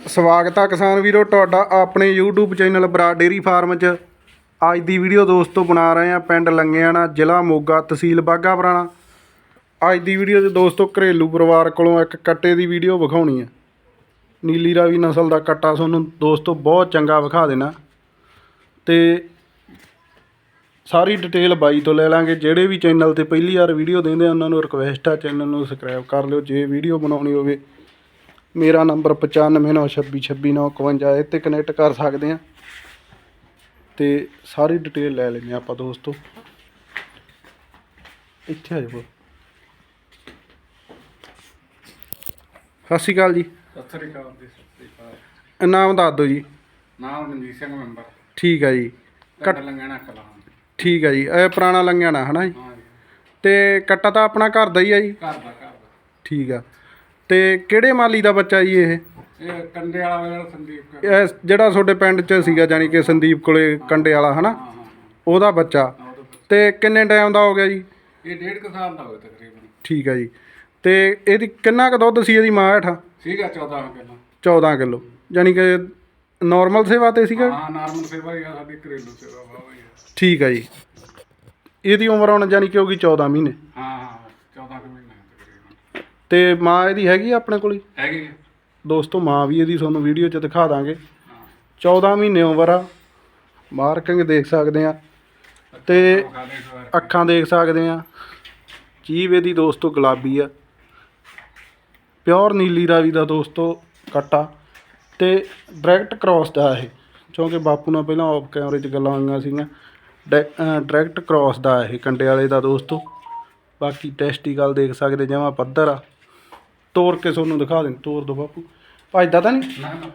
ਸਵਾਗਤ ਆ ਕਿਸਾਨ ਵੀਰੋ, ਤੁਹਾਡਾ ਆਪਣੇ YouTube ਚੈਨਲ ਬਰਾ ਡੇਰੀ ਫਾਰਮ 'ਚ। ਅੱਜ ਦੀ ਵੀਡੀਓ ਦੋਸਤੋ ਬਣਾ ਰਹੇ ਆ ਪਿੰਡ ਲੰਗਿਆਣਾ, ਜ਼ਿਲ੍ਹਾ ਮੋਗਾ, ਤਹਿਸੀਲ ਬਾਘਾ ਪੁਰਾਣਾ। ਅੱਜ ਦੀ ਵੀਡੀਓ 'ਚ ਦੋਸਤੋ ਘਰੇਲੂ ਪਰਿਵਾਰ ਕੋਲੋਂ ਇੱਕ ਕੱਟੇ ਦੀ ਵੀਡੀਓ ਵਿਖਾਉਣੀ ਹੈ ਨੀਲੀ ਰਾਵੀ ਨਸਲ ਦਾ ਕੱਟਾ ਤੁਹਾਨੂੰ ਦੋਸਤੋ ਬਹੁਤ ਚੰਗਾ ਵਿਖਾ ਦੇਣਾ। ਤੇ ਸਾਰੀ ਡਿਟੇਲ ਬਾਈ ਤੋਂ ਲੈ ਲਾਂਗੇ। ਜਿਹੜੇ ਵੀ ਚੈਨਲ ਤੇ ਪਹਿਲੀ ਵਾਰ ਵੀਡੀਓ ਦਿੰਦੇ ਆ, ਉਹਨਾਂ ਨੂੰ ਰਿਕਵੈਸਟ ਆ, ਚੈਨਲ ਨੂੰ ਸਬਸਕ੍ਰਾਈਬ ਕਰ ਲਿਓ। ਜੇ ਵੀਡੀਓ ਬਣਾਉਣੀ ਹੋਵੇ ਮੇਰਾ ਨੰਬਰ 9596262951 ਇਹ ਤੇ ਕਨੈਕਟ ਕਰ ਸਕਦੇ ਆ ਤੇ ਸਾਰੀ ਡਿਟੇਲ ਲੈ ਲੈਂਦੇ ਹਾਂ ਆਪਾਂ ਦੋਸਤੋ। ਇੱਥੇ ਆ ਜਾਓ। ਸਤਿ ਸ਼੍ਰੀ ਅਕਾਲ ਜੀ। ਸਤਿ ਸ੍ਰੀ ਅਕਾਲ ਜੀ ਸਤਿ ਸ੍ਰੀ ਅਕਾਲ। ਨਾਮ ਦੱਸ ਦਿਓ ਜੀ। ਨਾਮ ਮਨਜੀਤ ਸਿੰਘ ਮੈਂਬਰ। ਠੀਕ ਆ ਜੀ। ਕੱਟ ਲੰਗਣਾ ਕਲਾਂ। ਠੀਕ ਆ ਜੀ। ਇਹ ਪੁਰਾਣਾ ਲੰਘਿਆਣਾ ਹਨਾ ਜੀ? ਹਾਂ ਜੀ। ਤੇ ਕੱਟਾ ਤਾਂ ਆਪਣਾ ਘਰ ਦਾ ਹੀ ਆ ਜੀ? ਘਰ ਦਾ ਘਰ ਦਾ। ਠੀਕ ਆ। ਤੇ ਕਿਹੜੇ ਮਾਲੀ ਦਾ ਬੱਚਾ ਜੀ ਇਹ? ਇਹ ਕੰਡੇ ਵਾਲਾ ਵਾਲਾ ਸੰਦੀਪ ਕਰ। ਇਹ ਜਿਹੜਾ ਤੁਹਾਡੇ ਪਿੰਡ 'ਚ ਸੀਗਾ ਜਾਨੀ ਕਿ ਸੰਦੀਪ ਕੋਲੇ ਕੰਡੇ ਵਾਲਾ ਹਨਾ? ਹਾਂ ਹਾਂ। ਉਹਦਾ ਬੱਚਾ। ਹਾਂ। ਤੇ ਕਿੰਨੇ ਟਾਈਮ ਦਾ ਹੋ ਗਿਆ ਜੀ? ਇਹ ਡੇਢ ਕੁ ਸਾਲ ਦਾ ਹੋਇਆ ਤਕਰੀਬਨ। ਠੀਕ ਆ ਜੀ। ਤੇ ਇਹਦੀ ਕਿੰਨਾ ਕੁ ਦੁੱਧ ਸੀ ਇਹਦੀ ਮਾਂ ਹੇਠਾਂ? ਸੀਗਾ 14 ਕਿਲੋ। 14 ਕਿਲੋ। ਜਾਨੀ ਕਿ ਨਾਰਮਲ ਸੇਵਾ ਤੇ ਸੀਗਾ? ਹਾਂ ਨਾਰਮਲ ਸੇਵਾ ਹੀ ਆ ਸਾਡੀ ਘਰੇਲੂ ਸੇਵਾ ਬਾਬਾ ਜੀ ਠੀਕ ਆ ਜੀ। ਇਹਦੀ ਉਮਰ ਹੁਣ ਜਾਨੀ ਕਿ ਹੋਗੀ 14 ਮਹੀਨੇ। ਹਾਂ ਹਾਂ 14 ਕੁ ਮਹੀਨੇ ਤਕਰੀਬਨ ਤੇ ਮਾਂ ਇਹਦੀ ਹੈਗੀ ਆ ਆਪਣੇ ਕੋਲ ਹੀ? ਹੈਗੀ। ਹੈ? ਦੋਸਤੋ ਮਾਂ ਵੀ ਇਹਦੀ ਤੁਹਾਨੂੰ ਵੀਡੀਓ 'ਚ ਦਿਖਾ ਦਾਂਗੇ। ਹਾਂ। 14 ਮਹੀਨੇ ਉਮਰ ਆ। ਮਾਰਕਿੰਗ ਦੇਖ ਸਕਦੇ ਆ। ਤੇ ਵਿਖਾ ਦੇ ਇੱਕ ਵਾਰ। ਅੱਖਾਂ ਦੇਖ ਸਕਦੇ ਆ। ਜੀਭ ਇਹਦੀ ਦੋਸਤੋ ਗੁਲਾਬੀ ਆ। ਪਿਓਰ ਨੀਲੀ ਰਾਵੀ ਦਾ ਦੋਸਤੋ ਕੱਟਾ। ਤੇ ਡਾਇਰੈਕਟ ਕ੍ਰਾਸ ਦਾ ਇਹ। ਕਿਉਂਕਿ ਬਾਪੂ ਨਾਲ ਪਹਿਲਾਂ ਆਫ ਕੈਮਰੇ 'ਚ ਗੱਲਾਂ ਹੋਈਆਂ ਸੀਗੀਆਂ। ਡਾਇਰੈਕਟ ਕ੍ਰਾਸ ਦਾ ਇਹ। ਕੰਡੇ ਵਾਲੇ ਦਾ ਦੋਸਤੋ। ਬਾਕੀ ਟੈਸਟੀਕਲ ਦੇਖ ਸਕਦੇ ਜਮਾ ਪੱਧਰ ਆ। ਤੋੜ ਕੇ ਤੁਹਾਨੂੰ ਦਿਖਾ ਦੇਣ ਤੋੜ ਦੋ ਬਾਪੂ। ਭੱਜਦਾ ਤਾਂ ਨਹੀਂ? ਨਾ ਨਾ।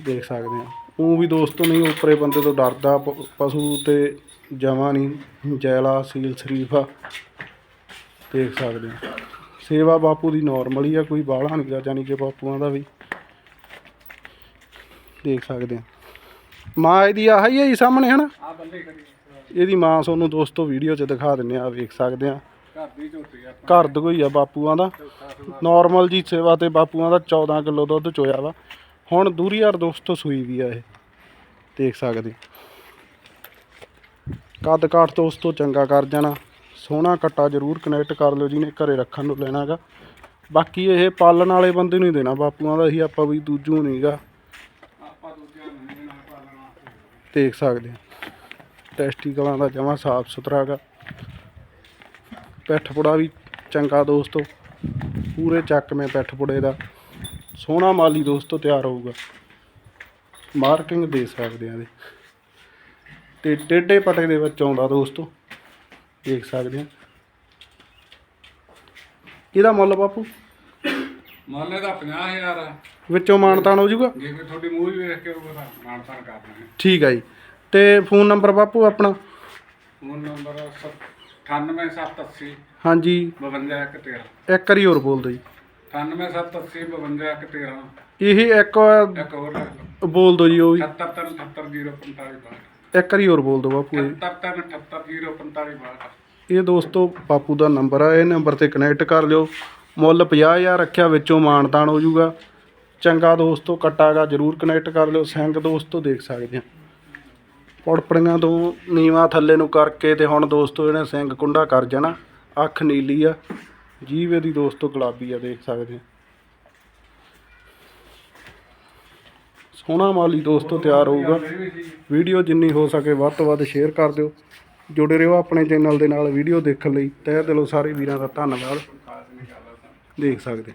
ਦੇਖ ਸਕਦੇ ਆ ਉਹ ਵੀ ਦੋਸਤੋ ਨਹੀਂ ਉੱਪਰੇ ਬੰਦੇ ਤੋਂ ਡਰਦਾ ਪ- ਪਸ਼ੂ ਤੇ ਜਮਾ ਨਹੀਂ ਜੈਲਾ ਸੀਲ ਸ਼ਰੀਫਾ। ਦੇਖ ਸਕਦੇ ਆ ਸੇਵਾ ਬਾਪੂ ਦੀ ਨਾਰਮਲ ਹੀ ਆ ਕੋਈ ਬਾਹਲਾ ਨਹੀਂ ਗਾ ਜਾਨੀ ਕਿ ਬਾਪੂਆਂ ਦਾ ਵੀ। ਦੇਖ ਸਕਦੇ ਆ ਮਾਂ ਇਹਦੀ ਆਹ ਹੀ ਹੈ ਜੀ ਸਾਹਮਣੇ ਹਨਾ? ਆ ਬੰਦੇ ਕਰੀ ਇਹਦੀ ਮਾਂ ਤੁਹਾਨੂੰ ਦੋਸਤੋ ਵੀਡੀਓ 'ਚ ਦਿਖਾ ਦਿੰਨੇ ਆ ਵੇਖ ਸਕਦੇ ਆ ਘਰ ਦੀ ਝੋਟੀ ਆ ਘਰ ਦਾ ਕੋਈ ਆ ਬਾਪੂਆਂ ਦਾ। ਨਾਰਮਲ ਜੀ ਸੇਵਾ ਤੇ ਬਾਪੂਆਂ ਦਾ 14 ਕਿਲੋ ਦੁੱਧ ਚੋਇਆ ਵਾ। ਹੁਣ ਦੂਰੀ ਯਾਰ ਦੋਸਤੋ ਸੂਈ ਵੀ ਆ ਇਹ। ਦੇਖ ਸਕਦੇ ਕੱਦ ਕਾਠ ਦੋਸਤੋ ਚੰਗਾ ਕਰ ਜਾਣਾ। ਸੋਹਣਾ ਕੱਟਾ ਜ਼ਰੂਰ ਕਨੈਕਟ ਕਰ ਲਿਓ ਜਿਹਨੇ ਘਰੇ ਰੱਖਣ ਨੂੰ ਲੈਣਾਗਾ ਬਾਕੀ ਇਹ ਪਾਲਣ ਵਾਲੇ ਬੰਦੇ ਨੂੰ ਹੀ ਦੇਣਾ। ਬਾਪੂਆਂ ਦਾ ਹੀ ਆਪਾਂ ਵੀ ਦੂਜੂ ਨਹੀਂਗਾ ਆਪਾਂ ਦੂਜਿਆਂ ਨੂੰ ਨਹੀਂ ਦੇਣਾ ਪਾਲਣ ਵਾਸਤੇ। ਦੇਖ ਸਕਦੇ ਟੈਸਟੀਕਲਾਂ ਦਾ ਜਮਾ ਸਾਫ਼ ਸੁਥਰਾ ਗਾ ਪਿੱਠ ਪੁੜਾ ਵੀ ਚੰਗਾ ਦੋਸਤੋ। ਪੂਰੇ ਚੱਕਵੇਂ ਪਿੱਠ ਪੁੜੇ ਦਾ। ਸੋਹਣਾ ਮਾਲੀ ਦੋਸਤੋ ਤਿਆਰ ਹੋਊਗਾ। ਮਾਰਕਿੰਗ ਦੇ ਸਕਦੇ ਆ ਇਹਦੇ। ਤੇ ਟੇਢੇ ਪਟੇ ਦੇ ਵਿੱਚ ਆਉਂਦਾ ਦੋਸਤੋ। ਦੇਖ ਸਕਦੇ ਆ ਇਹਦਾ ਮੁੱਲ ਬਾਪੂ? ਮੁੱਲ ਦਾ 50000 ਆ। ਵਿੱਚੋਂ ਮਾਨਤਾਨ ਹੋ ਜਾਊਗਾ? ਜੇ ਕੋਈ ਤੁਹਾਡੀ ਮੂਵੀ ਵੇਖ ਕੇ ਉਹ ਮਾਨਤਾਨ ਕਰਨਾ ਹੈ ਠੀਕ ਆ ਜੀ। ਤੇ ਫੋਨ ਨੰਬਰ ਬਾਪੂ ਆਪਣਾ? ਫੋਨ ਨੰਬਰ 98780 ਹਾਂਜੀ। 52113 ਇੱਕ ਵਾਰੀ ਹੋਰ ਬੋਲ ਦਿਓ ਜੀ 98780 52113 ਇਹ ਇੱਕ ਇੱਕ ਹੋਰ ਬੋਲ ਦਿਓ ਜੀ ਉਹ ਵੀ। 7778045 ਇੱਕ ਵਾਰੀ ਹੋਰ ਬੋਲ ਦਿਓ ਬਾਪੂ ਇਹ। 7778045 ਇਹ ਦੋਸਤੋ ਬਾਪੂ ਦਾ ਨੰਬਰ ਆ ਇਹ ਨੰਬਰ ਤੇ ਕਨੈਕਟ ਕਰ ਲਿਓ। ਮੁੱਲ 50000 ਰੱਖਿਆ ਵਿੱਚੋਂ ਮਾਨਤਾਨ ਹੋ ਜਾਊਗਾ। ਚੰਗਾ ਦੋਸਤੋ ਕੱਟਾਗਾ ਜਰੂਰ ਕਨੈਕਟ ਕਰ ਲਿਓ। ਸਿੰਘ ਦੋਸਤੋ ਦੇਖ ਸਕਦੇ ਆ। ਪੜਪੜੀਆਂ ਤੋਂ ਨੀਵਾ ਥੱਲੇ ਨੂੰ ਕਰਕੇ ਤੇ ਹੁਣ ਦੋਸਤੋ ਇਹਨੇ ਸਿੰਘ ਕੁੰਡਾ ਕਰ ਜਾਣਾ। ਅੱਖ ਨੀਲੀ ਆ। ਜੀਭ ਇਹਦੀ ਦੋਸਤੋ ਗੁਲਾਬੀ ਆ, ਦੇਖ ਸਕਦੇ ਆ। ਸੋਹਣਾ ਮਾਲੀ ਦੋਸਤੋ ਤਿਆਰ ਹੋਊਗਾ। ਵੀਡੀਓ ਜਿੰਨੀ ਹੋ ਸਕੇ ਵੱਧ ਤੋਂ ਵੱਧ ਸ਼ੇਅਰ ਕਰ ਦਿਓ। ਜੁੜੇ ਰਹੋ ਆਪਣੇ ਚੈਨਲ ਦੇ ਨਾਲ ਵੀਡੀਓ ਦੇਖਣ ਲਈ। ਤਹਿ ਦਿਲੋਂ ਸਾਰੇ ਵੀਰਾਂ ਦਾ ਧੰਨਵਾਦ। ਦੇਖ ਸਕਦੇ